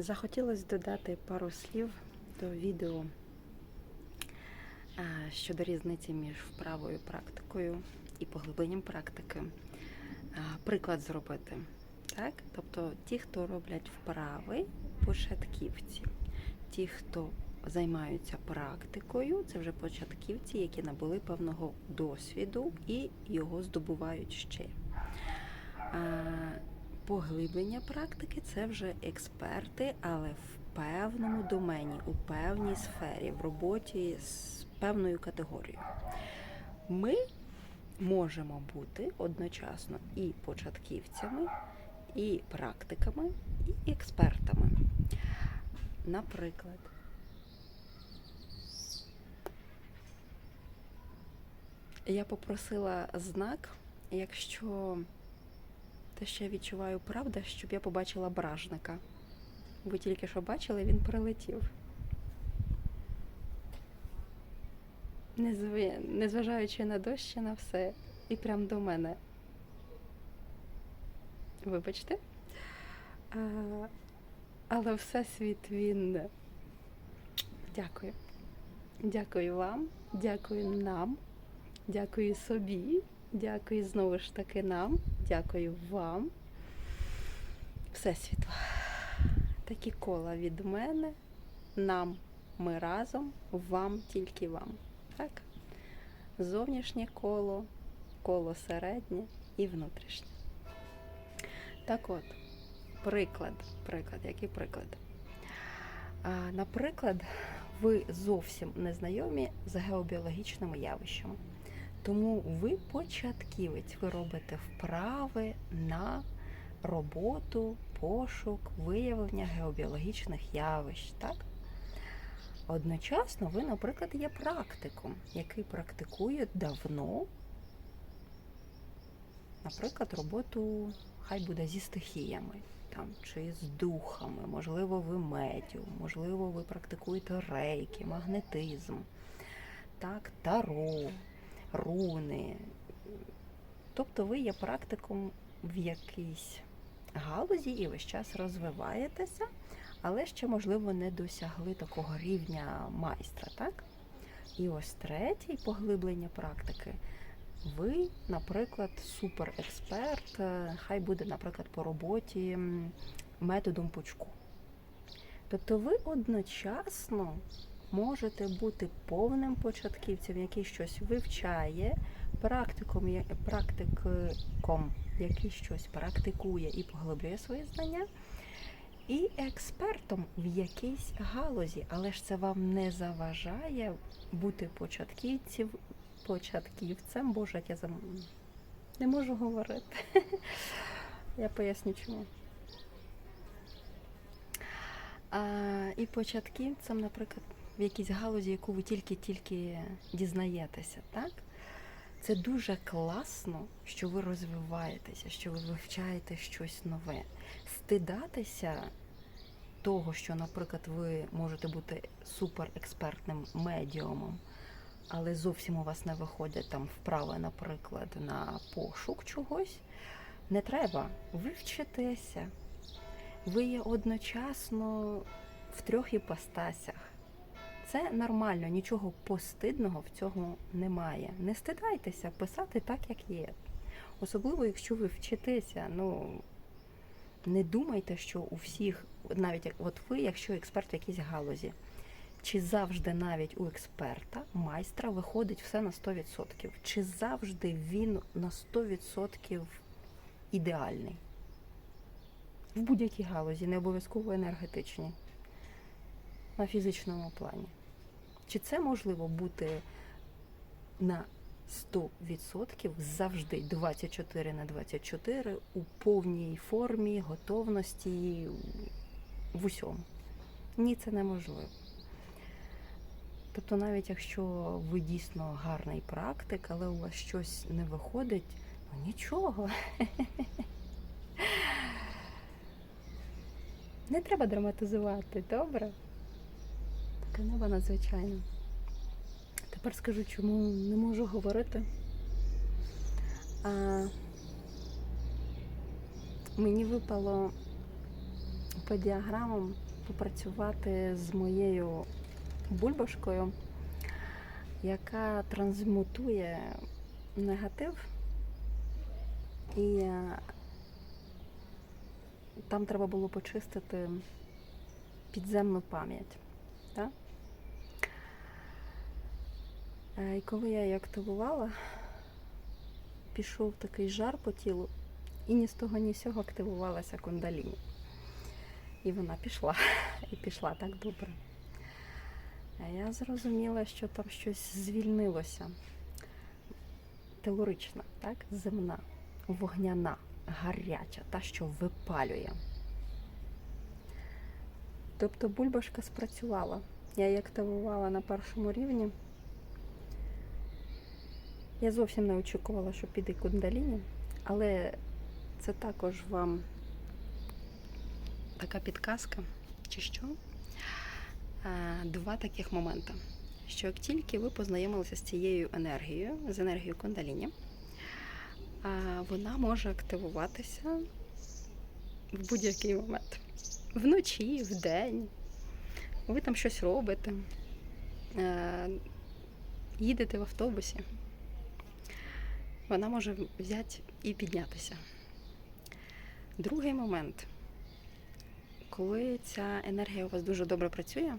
Захотілося додати пару слів до відео щодо різниці між вправою практикою і поглибленням практики. Приклад зробити. Так? Тобто ті, хто роблять вправи, початківці, ті, хто займаються практикою, це вже початківці, які набули певного досвіду і його здобувають ще. Поглиблення практики це вже експерти, але в певному домені, у певній сфері, в роботі з певною категорією. Ми можемо бути одночасно і початківцями, і практиками, і експертами. Наприклад, я попросила знак, якщо те, я відчуваю правда, щоб я побачила бражника. Ви тільки що бачили, він прилетів. Незважаючи на дощ на все, і прям до мене. Вибачте. А, але Всесвіт він. Дякую. Дякую вам, дякую нам, дякую собі, дякую знову ж таки нам, дякую вам. Всесвітло. Такі кола від мене, нам ми разом, вам тільки вам. Так? Зовнішнє коло, коло середнє і внутрішнє. Так от, приклад, приклад, який приклад? А, наприклад, ви зовсім не знайомі з геобіологічними явищами. Тому ви початківець, ви робите вправи на роботу, пошук, виявлення геобіологічних явищ. Так? Одночасно ви, наприклад, є практиком, який практикує давно, наприклад, роботу хай буде зі стихіями там, чи з духами, можливо, ви медіум, можливо, ви практикуєте рейки, магнетизм, так, таро, руни. Тобто ви є практиком в якійсь галузі і весь час розвиваєтеся, але ще, можливо, не досягли такого рівня майстра, так? І ось третє поглиблення практики. Ви, наприклад, суперексперт, е, хай буде, наприклад, по роботі методом пучку. Тобто ви одночасно можете бути повним початківцем, який щось вивчає, практиком, практиком, який щось практикує і поглиблює свої знання, і експертом в якійсь галузі, але ж це вам не заважає бути початківців, початківцем. Боже, я зам... не можу говорити. Я поясню чому. А, і початківцем, наприклад, в якійсь галузі, яку ви тільки-тільки дізнаєтеся, так? Це дуже класно, що ви розвиваєтеся, що ви вивчаєте щось нове. Стидатися того, що, наприклад, ви можете бути суперекспертним медіумом, але зовсім у вас не виходять там вправи, наприклад, на пошук чогось, не треба. Ви вчитеся. Ви є одночасно в трьох іпостасях. Це нормально, нічого постидного в цьому немає. Не стидайтеся писати так, як є. Особливо, якщо ви вчитеся, ну не думайте, що у всіх, навіть як от ви, якщо експерт в якійсь галузі, чи завжди навіть у експерта, майстра, виходить все на 100%? Чи завжди він на 100% ідеальний? В будь-якій галузі, не обов'язково енергетичній, на фізичному плані. Чи це можливо бути на 100% завжди 24 на 24 у повній формі, готовності в усьому? Ні, це неможливо. Тобто, навіть якщо ви дійсно гарний практик, але у вас щось не виходить, ну нічого. Не треба драматизувати, добре? Таке небо надзвичайне. Тепер скажу, чому не можу говорити. А, мені випало по діаграмам попрацювати з моєю бульбашкою, яка трансмутує негатив. І е, там треба було почистити підземну пам'ять. Так? Е, І коли я її активувала, пішов такий жар по тілу, і ні з того, ні з цього активувалася кундаліні. І вона пішла, і пішла так добре. Я зрозуміла, що там щось звільнилося. Телурична, так? земна, вогняна, гаряча, та, що випалює. Тобто бульбашка спрацювала. Я її активувала на першому рівні. Я зовсім не очікувала, що піде кундаліні, але це також вам така підказка, чи що? Два таких моменти. Що як тільки ви познайомилися з цією енергією, з енергією кундаліні, вона може активуватися в будь-який момент. Вночі, вдень. Ви там щось робите, е, їдете в автобусі. Вона може взяти і піднятися. Другий момент, коли ця енергія у вас дуже добре працює,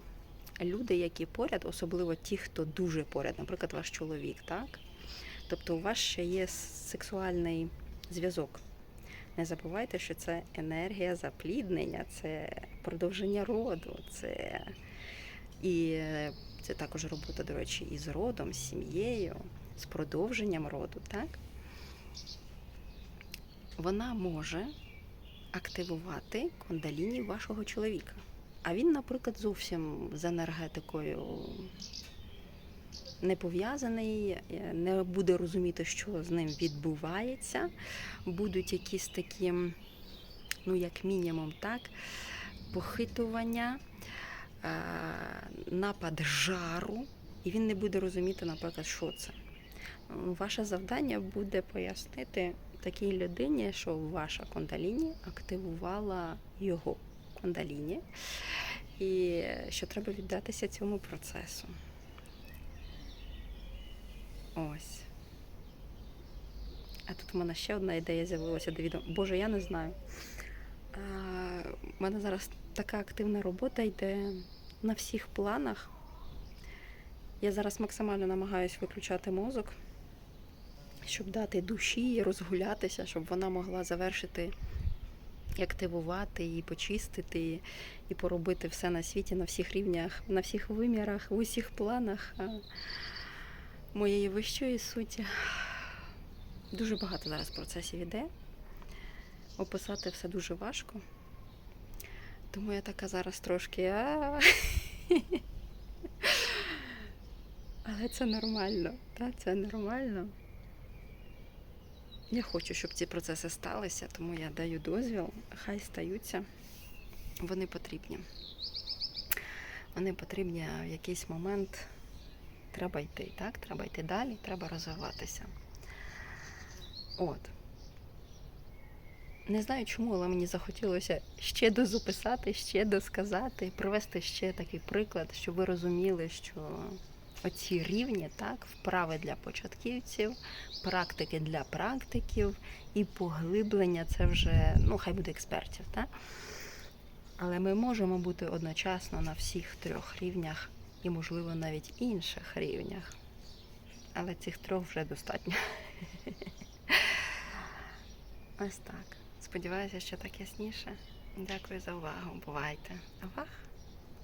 люди, які поряд, особливо ті, хто дуже поряд, наприклад, ваш чоловік, так? Тобто у вас ще є сексуальний зв'язок. Не забувайте, що це енергія запліднення, це продовження роду, це і е, це також робота, до речі, і з родом, з сім'єю, з продовженням роду, так? Вона може активувати кундаліні вашого чоловіка. А він, наприклад, зовсім з енергетикою не пов'язаний, не буде розуміти, що з ним відбувається. Будуть якісь такі, ну, як мінімум, так, похитування, е, напад жару, і він не буде розуміти, наприклад, що це. Ваше завдання буде пояснити такій людині, що ваша кундаліні активувала його кундаліні, і що треба віддатися цьому процесу. Ось. А тут в мене ще одна ідея з'явилася до відео. Боже, я не знаю. У мене зараз така активна робота йде на всіх планах. Я зараз максимально намагаюся виключати мозок, щоб дати душі розгулятися, щоб вона могла завершити і активувати, і почистити, і поробити все на світі, на всіх рівнях, на всіх вимірах, в усіх планах моєї вищої суті. Дуже багато зараз процесів іде. Описати все дуже важко. Тому я така зараз трошки. Але це нормально, так? Це нормально. Я хочу, щоб ці процеси сталися, тому я даю дозвіл, хай стаються. Вони потрібні. Вони потрібні в якийсь момент. Треба йти, так? Треба йти далі, треба розвиватися. От. Не знаю чому, але мені захотілося ще дозаписати, ще досказати, привести ще такий приклад, щоб ви розуміли, що оці рівні, так, вправи для початківців, практики для практиків і поглиблення це вже, ну, хай буде експертів, так? Але ми можемо бути одночасно на всіх трьох рівнях і, можливо, навіть інших рівнях. Але цих трьох вже достатньо. Ось так. Сподіваюся, що так ясніше. Дякую за увагу. Бувайте. Авах!